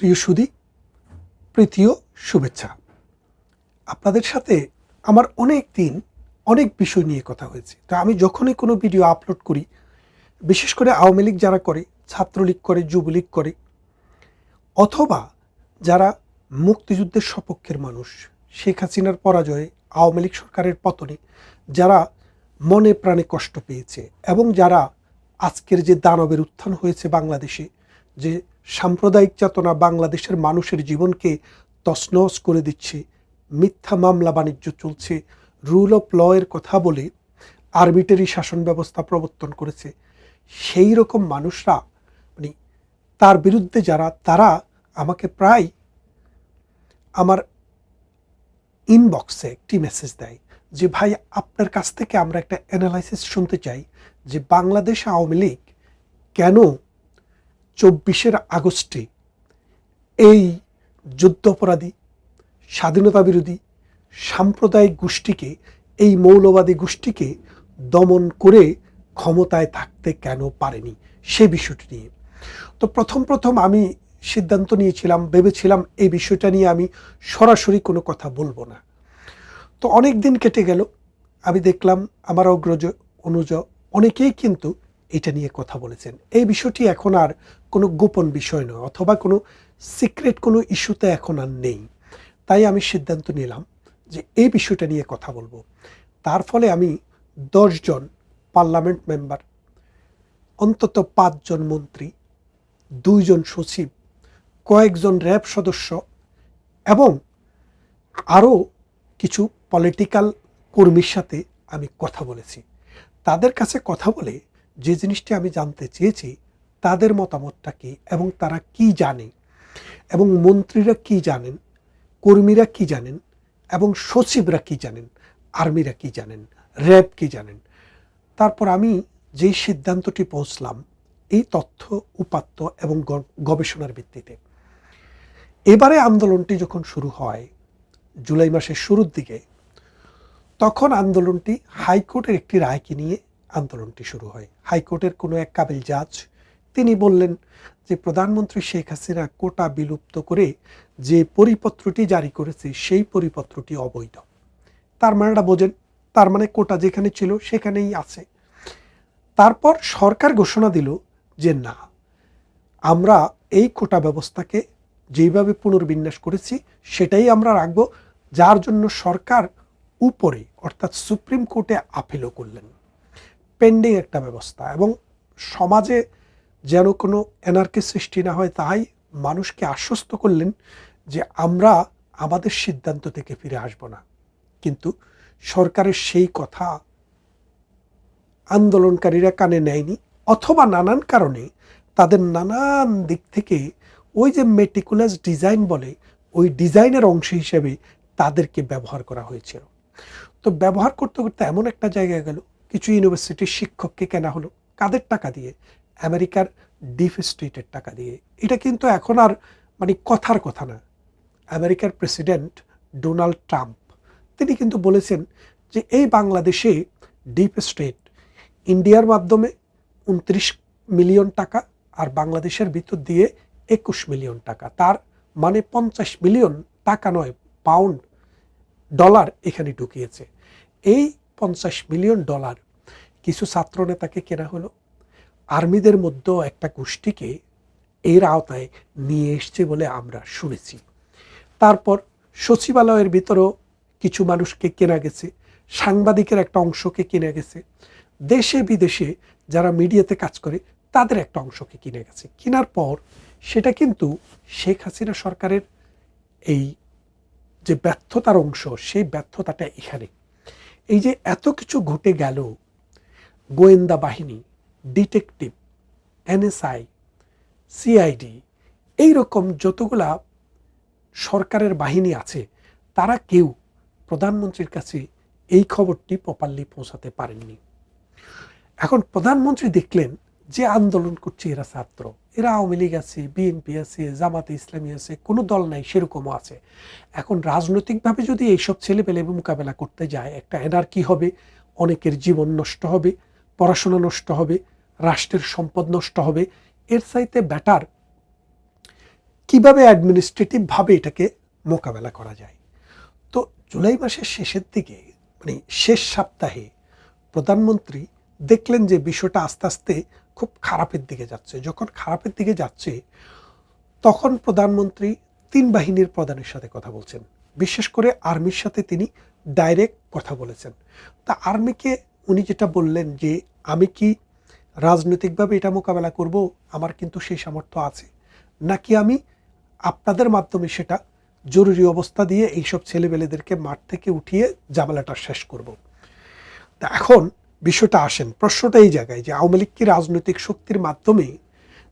প্রিয় সুদী প্রীতীয় শুভেচ্ছা। আপনাদের সাথে আমার অনেক দিন অনেক বিষয় নিয়ে কথা হয়েছে। তো আমি যখনই কোনো ভিডিও আপলোড করি, বিশেষ করে আওয়ামী লীগ যারা করে, ছাত্রলীগ করে, যুবলীগ করে, অথবা যারা মুক্তিযুদ্ধের সপক্ষের মানুষ, শেখ হাসিনার পরাজয়ে আওয়ামী লীগ সরকারের পতনে, যারা মনে প্রাণে কষ্ট পেয়েছে এবং যারা আজকের যে দানবের উত্থান হয়েছে বাংলাদেশে, যে সাম্প্রদায়িক চেতনা বাংলাদেশের মানুষের জীবনকে তছনছ করে দিচ্ছে। মিথ্যা মামলা বাণিজ্য চলছে। রুল অফ ল এর কথা বলে আরবিটারি শাসন ব্যবস্থা প্রবর্তন করেছে। সেই রকম মানুষরা মানে তার বিরুদ্ধে যারা, তারা আমাকে প্রায় আমার ইনবক্সে একটি মেসেজ দেয় যে, ভাই, আপনার কাছ থেকে আমরা একটা অ্যানালাইসিস শুনতে চাই যে, বাংলাদেশ আওয়ামী লীগ কেন চব্বিশের আগস্টে এই যুদ্ধাপরাধী স্বাধীনতা বিরোধী সাম্প্রদায়িক গোষ্ঠীকে, এই মৌলবাদী গোষ্ঠীকে দমন করে ক্ষমতায় থাকতে কেন পারেনি? সে বিষয়টি নিয়ে। তো প্রথম প্রথম আমি সিদ্ধান্ত নিয়েছিলাম, ভেবেছিলাম এই বিষয়টা নিয়ে আমি সরাসরি কোনো কথা বলব না। তো অনেক দিন কেটে গেল, আমি দেখলাম আমার অগ্রজ, অনুজ অনেকেই কিন্তু এটা নিয়ে কথা বলেছেন। এই বিষয়টি এখন আর কোনো গোপন বিষয় নয়, অথবা কোনো সিক্রেট কোনো ইস্যুতে এখন আর নেই। তাই আমি সিদ্ধান্ত নিলাম যে এই বিষয়টা নিয়ে কথা বলব। তার ফলে আমি দশজন পার্লামেন্ট মেম্বার, অন্তত পাঁচজন মন্ত্রী, দুইজন সচিব, কয়েকজন র্যাব সদস্য এবং আরও কিছু পলিটিক্যাল কর্মীর সাথে আমি কথা বলেছি। তাদের কাছে কথা বলে যে জিনিসটি আমি জানতে চেয়েছি তাদের মতামতটা কী এবং তারা কি জানে? এবং মন্ত্রীরা কি জানেন? কর্মীরা কি জানেন? এবং সচিবরা কি জানেন? আর্মিরা কি জানেন? র্যাব কি জানেন? তারপর আমি যেই সিদ্ধান্তটি পৌঁছলাম, এই তথ্য, উপাত্ত এবং গবেষণার ভিত্তিতে। এবারে আন্দোলনটি যখন শুরু হয়, জুলাই মাসের শুরুর দিকে, তখন আন্দোলনটি হাইকোর্টের একটি রায়কে নিয়ে আন্দোলনটি শুরু হয়। হাইকোর্টের কোনো এক কাবিল জাজ তিনি বললেন যে প্রধানমন্ত্রী শেখ হাসিনা কোটা বিলুপ্ত করে যে পরিপত্রটি জারি করেছে, সেই পরিপত্রটি অবৈধ। তার মানেটা বোঝেন, তার মানে কোটা যেখানে ছিল সেখানেই আছে। তারপর সরকার ঘোষণা দিল যে না, আমরা এই কোটা ব্যবস্থাকে যেইভাবে পুনর্বিন্যাস করেছি সেটাই আমরা রাখব, যার জন্য সরকার উপরে অর্থাৎ সুপ্রিম কোর্টে আপিলও করলেন। পেন্ডিং একটা ব্যবস্থা এবং সমাজে যেন কোনো এনার্কি সৃষ্টি না হয়, তাই মানুষকে আশ্বস্ত করলেন যে আমরা আমাদের সিদ্ধান্ত থেকে ফিরে আসব না। কিন্তু সরকারের সেই কথা আন্দোলনকারীরা কানে নেয়নি, অথবা নানান কারণে তাদের নানান দিক থেকে ওই যে মেটিকুলাস ডিজাইন বলে, ওই ডিজাইনের অংশ হিসেবে তাদেরকে ব্যবহার করা হয়েছিল। তো ব্যবহার করতে করতে এমন একটা জায়গায় গেল, কিছু ইউনিভার্সিটির শিক্ষককে কেনা হলো, কাদের টাকা দিয়ে? আমেরিকার ডিফ স্টেটের টাকা দিয়ে। এটা কিন্তু এখন আর মানে কথার কথা না। আমেরিকার প্রেসিডেন্ট ডোনাল্ড ট্রাম্প, তিনি কিন্তু বলেছেন যে এই বাংলাদেশে ডিপ স্টেট ইন্ডিয়ার মাধ্যমে উনত্রিশ মিলিয়ন টাকা আর বাংলাদেশের ভিতর দিয়ে একুশ মিলিয়ন টাকা। তার মানে পঞ্চাশ মিলিয়ন টাকা নয়, পাউন্ড ডলার এখানে ঢুকিয়েছে। এই পঞ্চাশ মিলিয়ন ডলার কিছু ছাত্রনেতাকে কেনা হলো। আর্মিদের মধ্যেও একটা গোষ্ঠীকে এর আওতায় নিয়ে এসছে বলে আমরা শুনেছি। তারপর সচিবালয়ের ভিতরেও কিছু মানুষকে কেনা গেছে, সাংবাদিকের একটা অংশকে কেনা গেছে, দেশে বিদেশে যারা মিডিয়াতে কাজ করে তাদের একটা অংশকে কিনে গেছে। কেনার পর সেটা কিন্তু শেখ হাসিনা সরকারের এই যে ব্যর্থতার অংশ, সেই ব্যর্থতাটা এখানে। এই যে এত কিছু ঘটে গেল গোয়েন্দা বাহিনী ডিটেকটিভ এনএসআই সিআইডি এইরকম যতগুলা সরকারের বাহিনী আছে, তারা কেউ প্রধানমন্ত্রীর কাছে এই খবরটি প্রপারলি পৌঁছাতে পারেননি। এখন প্রধানমন্ত্রী দেখলেন যে আন্দোলন করছে এরা ছাত্র। এরা আওয়ামী লীগ আছে বিএনপি আছে, জামাতে ইসলামী আছে, কোনো দল নাই, সেরকমও আছে। এখন রাজনৈতিকভাবে যদি এইসব ছেলেপেলে মোকাবেলা করতে যায়, একটা এনার কি হবে, অনেকের জীবন নষ্ট হবে, পড়াশোনা নষ্ট হবে রাষ্ট্রের সম্পদ নষ্ট হবে, এর চাইতে ব্যাটার কীভাবে অ্যাডমিনিস্ট্রেটিভভাবে এটাকে মোকাবেলা করা যায়? তো জুলাই মাসের শেষের দিকে মানে শেষ সপ্তাহে প্রধানমন্ত্রী দেখলেন যে বিষয়টা আস্তে আস্তে খুব খারাপের দিকে যাচ্ছে। যখন খারাপের দিকে যাচ্ছে, তখন প্রধানমন্ত্রী তিন বাহিনীর প্রধানের সাথে কথা বলছেন। বিশেষ করে আর্মির সাথে তিনি ডাইরেক্ট কথা বলেছেন। তা আর্মিকে উনি যেটা বললেন যে, আমি কি রাজনৈতিকভাবে এটা মোকাবেলা করব, আমার কিন্তু সেই সামর্থ্য আছে। নাকি আমি আপনাদের মাধ্যমে সেটা জরুরি অবস্থা দিয়ে এইসব ছেলেবেলেদেরকে মাঠ থেকে উঠিয়ে জামেলাটা শেষ করব? তা এখন বিষয়টা আসেন, প্রশ্নটা এই জায়গায় যে আওয়ামী লীগ কি রাজনৈতিক শক্তির মাধ্যমে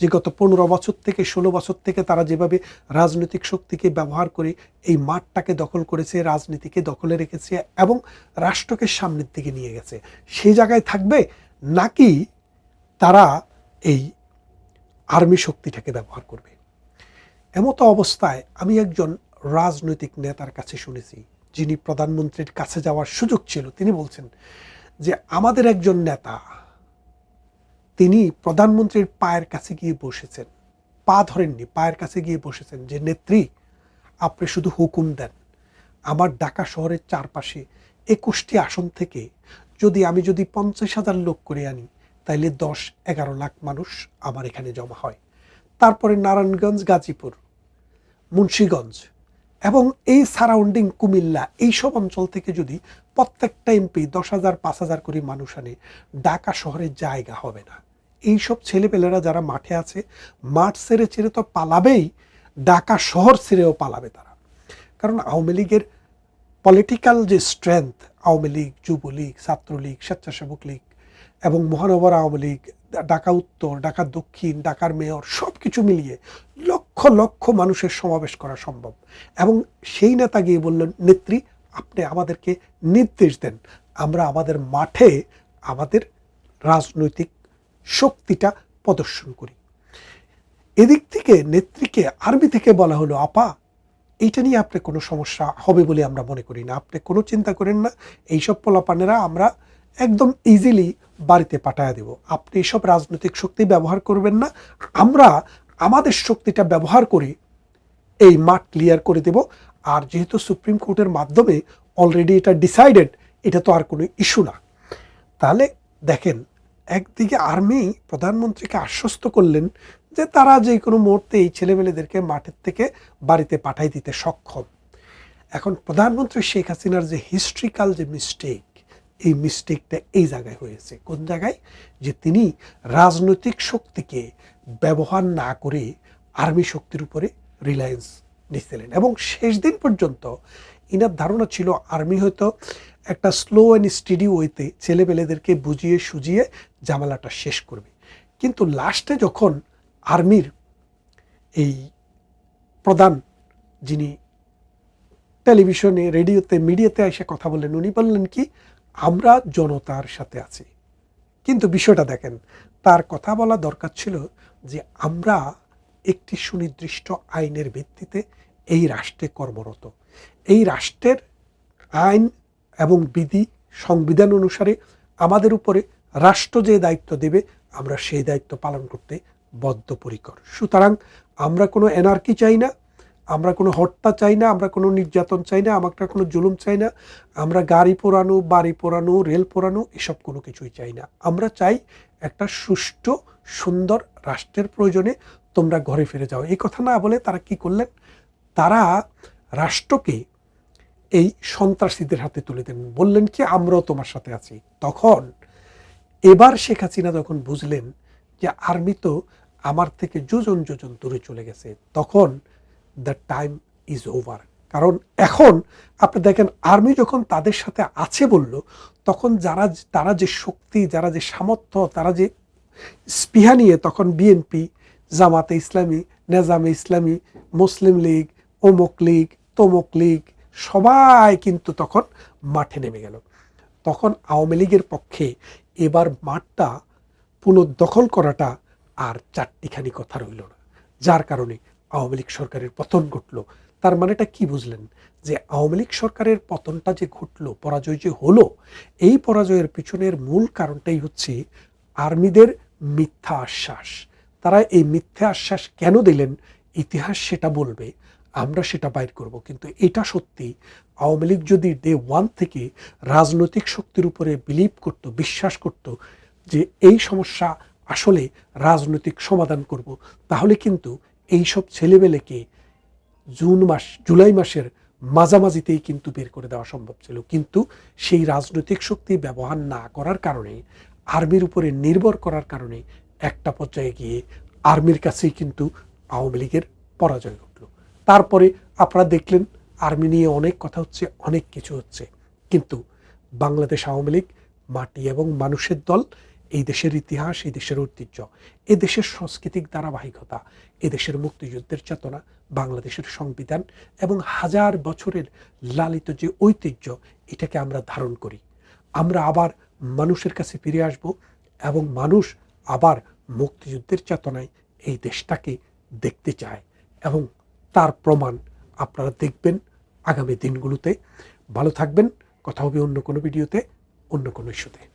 যে গত পনেরো বছর থেকে, ষোলো বছর থেকে তারা যেভাবে রাজনৈতিক শক্তিকে ব্যবহার করে এই মাঠটাকে দখল করেছে, রাজনীতিকে দখলে রেখেছে এবং রাষ্ট্রকে সামনের দিকে নিয়ে গেছে, সেই জায়গায় থাকবে? নাকি তারা এই আর্মি শক্তিটাকে ব্যবহার করবে। এমতো অবস্থায় আমি একজন রাজনৈতিক নেতার কাছে শুনেছি, যিনি প্রধানমন্ত্রীর কাছে যাওয়ার সুযোগ ছিল। তিনি বলছেন যে, আমাদের একজন নেতা, তিনি প্রধানমন্ত্রীর পায়ের কাছে গিয়ে বসেছেন, পা ধরেননি, পায়ের কাছে গিয়ে বসেছেন যে, নেত্রী, আপনি শুধু হুকুম দেন। আমার ঢাকা শহরের চারপাশে একুশটি আসন থেকে যদি আমি যদি পঞ্চাশ হাজার লোক করে আনি তাইলে দশ, এগারো লাখ মানুষ আমার এখানে জমা হয়। তারপরে নারায়ণগঞ্জ, গাজীপুর, মুন্সীগঞ্জ এবং এই সারাউন্ডিং কুমিল্লা, এইসব অঞ্চল থেকে যদি প্রত্যেকটা এমপি দশ হাজার, পাঁচ হাজার করে মানুষ আনে, ঢাকা শহরের জায়গা হবে না। এইসব ছেলেপেলেরা যারা মাঠে আছে, মাঠ ছেড়ে ছেড়ে তো পালাবেই, ঢাকা শহর ছেড়েও পালাবে তারা। কারণ আওয়ামী লীগের পলিটিক্যাল যে স্ট্রেংথ আওয়ামী লীগ, যুবলীগ, ছাত্রলীগ, স্বেচ্ছাসেবক লীগ এবং মহানগর আওয়ামী লীগ, ঢাকা উত্তর, ঢাকা দক্ষিণ, ঢাকার মেয়র সব কিছু মিলিয়ে লক্ষ লক্ষ মানুষের সমাবেশ করা সম্ভব। এবং সেই নেতা গিয়ে বললেন, নেত্রী, আপনি আমাদেরকে নির্দেশ দেন। আমরা আমাদের মাঠে আমাদের রাজনৈতিক শক্তিটা প্রদর্শন করি। এদিক থেকে নেত্রীকে আর্মি থেকে বলা হলো, আপা, এইটা নিয়ে আপনার কোনো সমস্যা হবে বলে আমরা মনে করি না। আপনি কোনো চিন্তা করেন না। এইসব পোলাপানেরা আমরা একদম ইজিলি বাড়িতে পাঠায় দেব। আপনি এসব রাজনৈতিক শক্তি ব্যবহার করবেন না। আমরা আমাদের শক্তিটা ব্যবহার করে এই মাঠ ক্লিয়ার করে দেব। আর যেহেতু সুপ্রিম কোর্টের মাধ্যমে অলরেডি এটা ডিসাইডেড এটা তো আর কোনো ইস্যু না। তাহলে দেখেন, একদিকে আর্মি প্রধানমন্ত্রীকে আশ্বস্ত করলেন যে তারা যে কোনো মুহূর্তে এই ছেলেমেয়েদেরকে মাঠের থেকে বাড়িতে পাঠাই দিতে সক্ষম। এখন প্রধানমন্ত্রী শেখ হাসিনার যে হিস্ট্রিক্যাল যে মিস্টেক এই মিস্টেকটা এই জায়গায় হয়েছে। কোন জায়গায়? যে তিনি রাজনৈতিক শক্তিকে ব্যবহার না করে আর্মি শক্তির উপরে রিলায়েন্স নিচ্ছিলেন। এবং শেষ দিন পর্যন্ত ইনার ধারণা ছিল আর্মি হয়তো একটা স্লো অ্যান্ড স্টেডি ওয়েতে ছেলেপেলেদেরকে বুঝিয়ে সুজিয়ে জামালাটা শেষ করবে। কিন্তু লাস্টে যখন আর্মির এই প্রধান যিনি টেলিভিশনে, রেডিওতে, মিডিয়াতে এসে কথা বললেন, উনি বললেন কি আমরা জনতার সাথে আছি। কিন্তু বিষয়টা দেখেন, তার কথা বলা দরকার ছিল যে আমরা একটি সুনির্দিষ্ট আইনের ভিত্তিতে এই রাষ্ট্রে কর্মরত। এই রাষ্ট্রের আইন এবং বিধি, সংবিধান অনুসারে আমাদের উপরে রাষ্ট্র যে দায়িত্ব দেবে, আমরা সেই দায়িত্ব পালন করতে বদ্ধপরিকর। সুতরাং আমরা কোনো এনার্কি চাই না আমরা কোনো হত্যা চাই না, আমরা কোনো নির্যাতন চাই না, আমরা কোনো জুলুম চাই না, আমরা গাড়ি পোড়ানো, বাড়ি পোড়ানো, রেল পোড়ানো, এসব কোনো কিছুই চাই না। আমরা চাই একটা সুষ্ঠু, সুন্দর রাষ্ট্রের প্রয়োজনে তোমরা ঘরে ফিরে যাও। এই কথা না বলে তারা কি করলেন? তারা রাষ্ট্রকে এই সন্ত্রাসীদের হাতে তুলে দেন। বললেন কি, আমরাও তোমার সাথে আছি। তখন এবার শেখ হাসিনা যখন বুঝলেন যে, আর্মি তো আমার থেকে যোজন যোজন দূরে চলে গেছে। তখন দ্য টাইম ইজ ওভার। কারণ এখন আপনি দেখেন, আর্মি যখন তাদের সাথে আছে বলল, তখন যারা তারা যে শক্তি, যারা যে সামর্থ্য, তারা যে স্পৃহা নিয়ে তখন বিএনপি জামাতে ইসলামী, নেজামে ইসলামী, মুসলিম লীগ, অমুক লীগ, তমুক লীগ, সবাই কিন্তু তখন মাঠে নেমে গেল। তখন আওয়ামী লীগের পক্ষে এবার মাঠটা পুনর্দখল করাটা আর চারটিখানি কথা রইল না। যার কারণে আওয়ামী লীগ সরকারের পতন ঘটল। তার মানেটা কি বুঝলেন? যে আওয়ামী লীগ সরকারের পতনটা যে ঘটলো, পরাজয় যে হলো, এই পরাজয়ের পিছনের মূল কারণটাই হচ্ছে আর্মিদের মিথ্যা আশ্বাস। তারা এই মিথ্যা আশ্বাস কেন দিলেন? ইতিহাস সেটা বলবে, আমরা সেটা বাইর করব। কিন্তু এটা সত্যি, আওয়ামী লীগ যদি ডে ওয়ান থেকে রাজনৈতিক শক্তির উপরে বিলিভ করত, বিশ্বাস করত যে এই সমস্যা আসলে রাজনৈতিক সমাধান করব, তাহলে কিন্তু এই সব ছেলেবেলেকে জুন মাস, জুলাই মাসের মাঝামাঝিতেই কিন্তু বের করে দেওয়া সম্ভব ছিল। কিন্তু সেই রাজনৈতিক শক্তি ব্যবহার না করার কারণে, আর্মির উপরে নির্ভর করার কারণে একটা পর্যায়ে গিয়ে আর্মির কাছেই কিন্তু আওয়ামী লীগের পরাজয় ঘটল। তারপরে আপনারা দেখলেন, আর্মি নিয়ে অনেক কথা হচ্ছে, অনেক কিছু হচ্ছে। কিন্তু বাংলাদেশ আওয়ামী লীগ মাটি এবং মানুষের দল এই দেশের ইতিহাস, এই দেশের ঐতিহ্য এ দেশের সাংস্কৃতিক ধারাবাহিকতা এ দেশের মুক্তিযুদ্ধের চেতনা, বাংলাদেশের সংবিধান এবং হাজার বছরের লালিত যে ঐতিহ্য, এটাকে আমরা ধারণ করি। আমরা আবার মানুষের কাছে ফিরে আসব এবং মানুষ আবার মুক্তিযুদ্ধের চেতনায় এই দেশটাকে দেখতে চায় এবং তার প্রমাণ আপনারা দেখবেন আগামী দিনগুলোতে। ভালো থাকবেন, কথা হবে অন্য কোনো ভিডিওতে, অন্য কোনো ইস্যুতে।